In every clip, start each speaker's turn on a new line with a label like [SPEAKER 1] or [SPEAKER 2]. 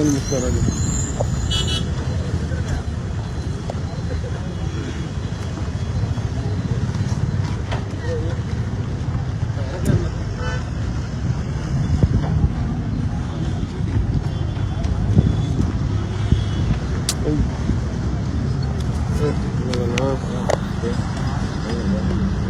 [SPEAKER 1] الحاجة مشترك
[SPEAKER 2] Thank you.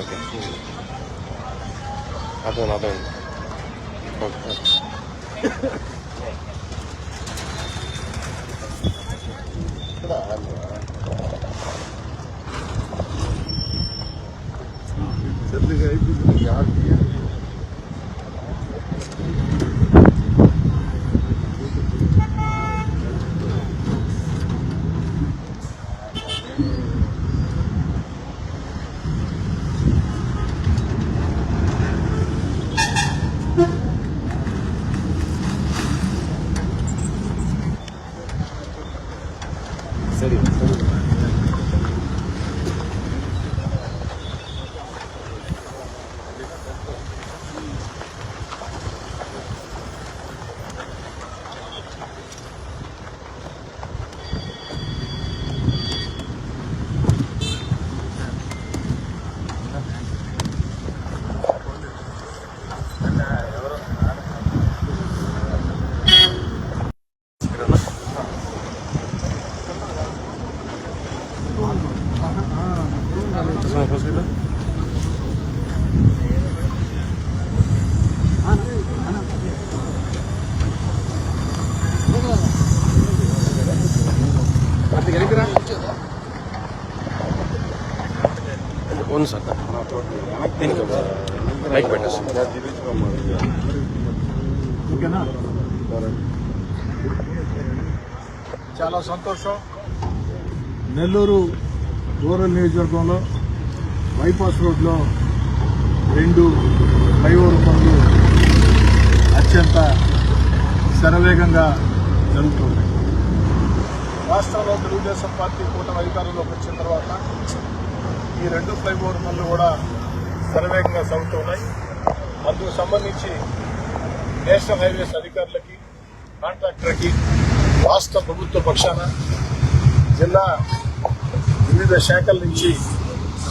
[SPEAKER 2] Saya
[SPEAKER 1] lihat itu sudah. ఉంది sir. దీనికి mic పెట్టేసి.
[SPEAKER 2] ఓకేనా?
[SPEAKER 3] చాలా సంతోషం.
[SPEAKER 2] నెల్లూరు రూరల్ నియోజకవర్గంలో బైపాస్ రోడ్లో రెండు ఫ్లైఓవర్ పనులు అత్యంత శరవేగంగా జరుగుతున్నాయి.
[SPEAKER 3] రాష్ట్రంలో తెలుగుదేశం పార్టీ కూటమి అధికారంలోకి వచ్చిన తర్వాత ఈ రెండు ఫ్లైఓవర్ పనులు కూడా శరవేగంగా సాగుతున్నాయి. అందుకు సంబంధించి నేషనల్ హైవేస్ అధికారులకి కాంట్రాక్టర్కి రాష్ట్ర ప్రభుత్వ పక్షాన జిల్లా వివిధ శాఖల నుంచి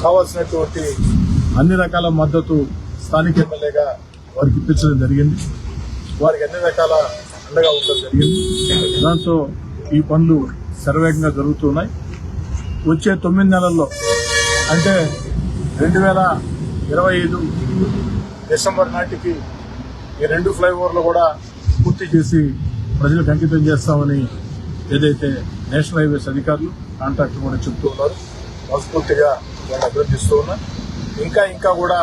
[SPEAKER 3] కావాల్సినటువంటి
[SPEAKER 2] అన్ని రకాల మద్దతు స్థానిక
[SPEAKER 3] ఎమ్మెల్యేగా
[SPEAKER 2] వారికి ఇప్పించడం జరిగింది.
[SPEAKER 3] వారికి అన్ని రకాల అండగా ఉండడం జరిగింది.
[SPEAKER 2] దాంతో ఈ పనులు శరవేగంగా జరుగుతున్నాయి. వచ్చే తొమ్మిది నెలల్లో అంటే రెండు వేల ఇరవై ఐదు
[SPEAKER 3] డిసెంబర్ నాటికి ఈ రెండు ఫ్లైఓవర్లు కూడా
[SPEAKER 2] పూర్తి చేసి ప్రజలకు అంకితం చేస్తామని ఏదైతే నేషనల్ హైవేస్ అధికారులు కాంట్రాక్టర్ కూడా చెప్తూ
[SPEAKER 3] ఉన్నారు. మనస్ఫూర్తిగా వాళ్ళు అభినందిస్తూ ఉన్నా ఇంకా ఇంకా కూడా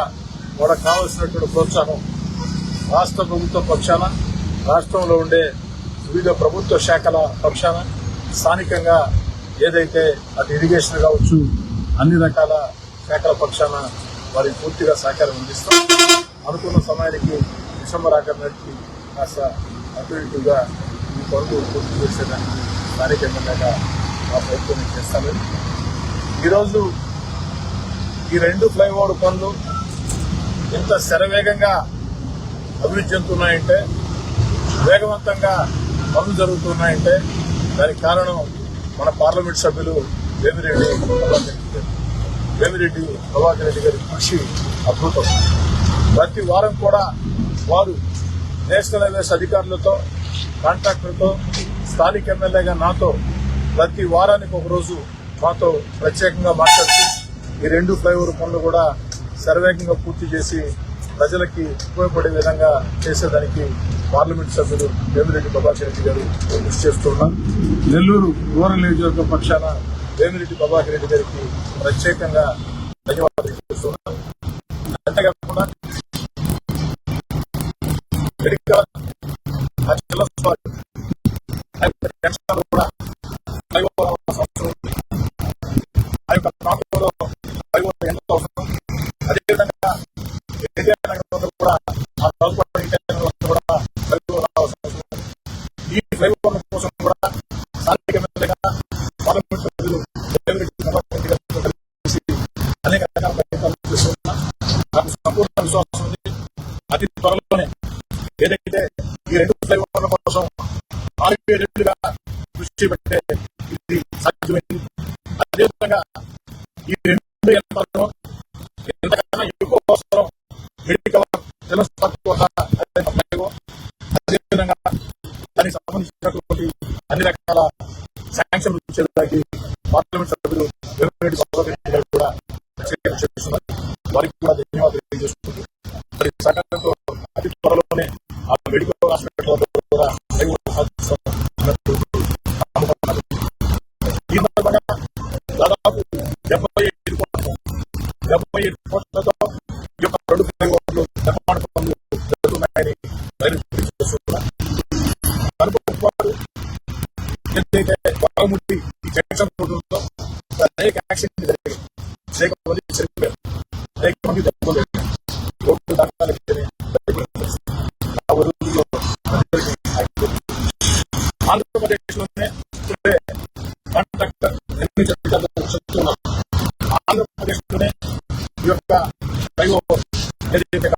[SPEAKER 3] వాళ్ళకు కావాల్సినటువంటి ప్రోత్సాహం రాష్ట్ర ప్రభుత్వ పక్షాన రాష్ట్రంలో ఉండే వివిధ ప్రభుత్వ శాఖల పక్షాన స్థానికంగా ఏదైతే అది ఇరిగేషన్ కావచ్చు అన్ని రకాల శాఖల పక్షాన వారికి పూర్తిగా సహకారం అందిస్తాం. అనుకున్న సమయానికి డిసెంబర్ ఆఖరి నాటికి కాస్త అటు ఇటుగా ఈ పనులు పూర్తి చేసేదానికి స్థానిక ఎమ్మెల్యేగా మా ప్రభుత్వం చేస్తాను. ఈరోజు ఈ రెండు ఫ్లైఓవర్ పనులు ఎంత శరవేగంగా అభివృద్ధి చెందుతున్నాయంటే వేగవంతంగా పనులు జరుగుతున్నాయంటే దానికి కారణం మన పార్లమెంట్ సభ్యులు వేమిరెడ్డి ప్రభాకర్ వేమిరెడ్డి ప్రభాకర్ రెడ్డి గారి కృషి అద్భుతం. ప్రతి వారం కూడా వారు నేషనల్ హైవేస్ అధికారులతో కాంట్రాక్టర్తో స్థానిక ఎమ్మెల్యేగా నాతో ప్రతి వారానికి ఒకరోజు మాతో ప్రత్యేకంగా మాట్లాడుతూ ఈ రెండు ఫ్లైఓవర్ పనులు కూడా సర్వేగంగా పూర్తి చేసి ప్రజలకి ఉపయోగపడే విధంగా చేసేదానికి పార్లమెంట్ సభ్యులు వేమిరెడ్డి ప్రభాకర్ రెడ్డి గారు కృషి చేస్తున్నాం నెల్లూరు రూరల్ నియోజకవర్గ పక్షాన వేమిరెడ్డి ప్రభాకర్ రెడ్డి గారికి ప్రత్యేకంగా ధన్యవాదాలు తెలియజేస్తున్నాం అంతేకాకుండా మెడికల్ ఆ జిల్లా నాకు సంపూర్ణ విశ్వాసం ఉంది అతి త్వరలోనే ఏదైతే ఈ రెండు ఫ్లైఓవర్ల కోసం నాలుగు ఏళ్ళుగా కృషి పెట్టే ఇది సాధ్యమైంది అదేవిధంగా ఈ రెండు యంత్రాలను ఎంతకన్నా ఎక్కువ అవసరం మెడికల్ జలస్థాయి అదేవిధంగా దానికి సంబంధించినటువంటి అన్ని రకాల శాంక్షన్ ఇచ్చేదానికి పార్లమెంట్ సభ్యులు కూడా చేస్తున్నారు వారికి కూడా యాక్సిడెంట్ జరిగాయి అనేక చనిపోయారు రోడ్డు ఆ కాంట్రాక్టర్ ఈ యొక్క ఫ్లైఓవర్ ఏదైతే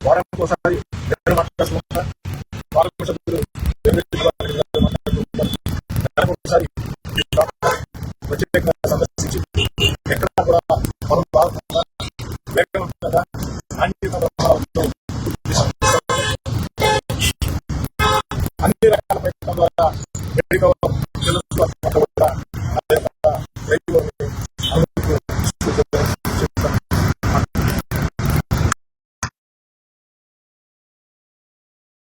[SPEAKER 3] వారానికి ఒకసారి ఇద్దరు మాట్లాడుకుంటారు సభ్యులు ఒకసారి ప్రత్యేకంగా సందర్శించి ఎక్కడ కూడా మనం అన్ని రకాల ప్రయత్నం ద్వారా